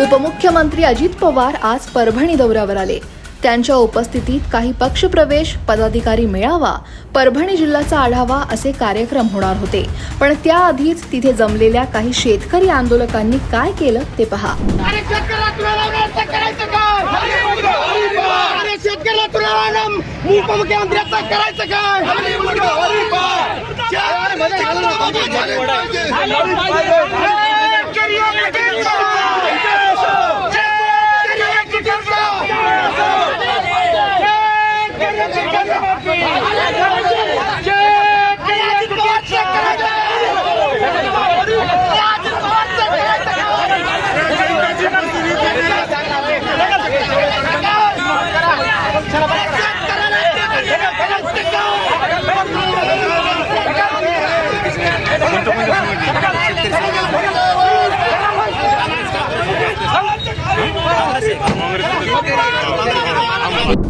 उपमुख्यमंत्री अजित पवार आज परभणी दौऱ्यावर आले. त्यांच्या उपस्थितीत काही पक्षप्रवेश पदाधिकारी मेळावा परभणी जिल्ह्याचा आढावा असे कार्यक्रम होणार होते. पण त्याआधीच तिथे जमलेल्या काही शेतकरी आंदोलकांनी काय केलं ते पहा. करायचं ¡Ay, ay, ay!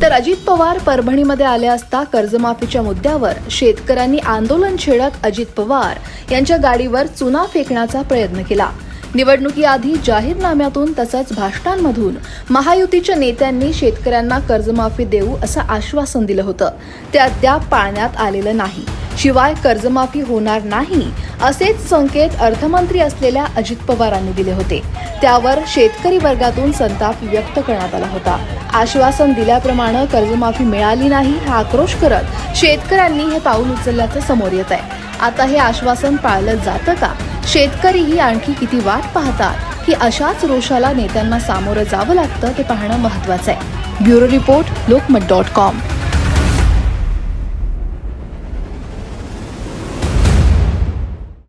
तर अजित पवार परभणीमध्ये आले असता कर्जमाफीच्या मुद्द्यावर शेतकऱ्यांनी आंदोलन छेडत अजित पवार यांच्या गाडीवर चुना फेकण्याचा प्रयत्न केला. निवडणुकीआधी जाहीरनाम्यातून तसंच भाषणांमधून महायुतीच्या नेत्यांनी शेतकऱ्यांना कर्जमाफी देऊ असं आश्वासन दिलं होतं. ते अद्याप पाळण्यात आलेलं नाही. शिवाय कर्जमाफी होणार नाही असेच संकेत अर्थमंत्री असलेल्या अजित पवारांनी दिले होते. त्यावर शेतकरी वर्गातून संताप व्यक्त करण्यात आला होता. आश्वासन दिल्याप्रमाणे कर्जमाफी मिळाली नाही हा आक्रोश करत शेतकऱ्यांनी हे पाऊल उचलल्याचं समोर येत आहे. आता हे आश्वासन पाळलं जातं का? शेतकरीही आणखी किती वाट पाहतात? की अशाच रोषाला नेत्यांना सामोरं जावं लागतं ते पाहणं महत्वाचं आहे. Bureau report Lokmat dot com.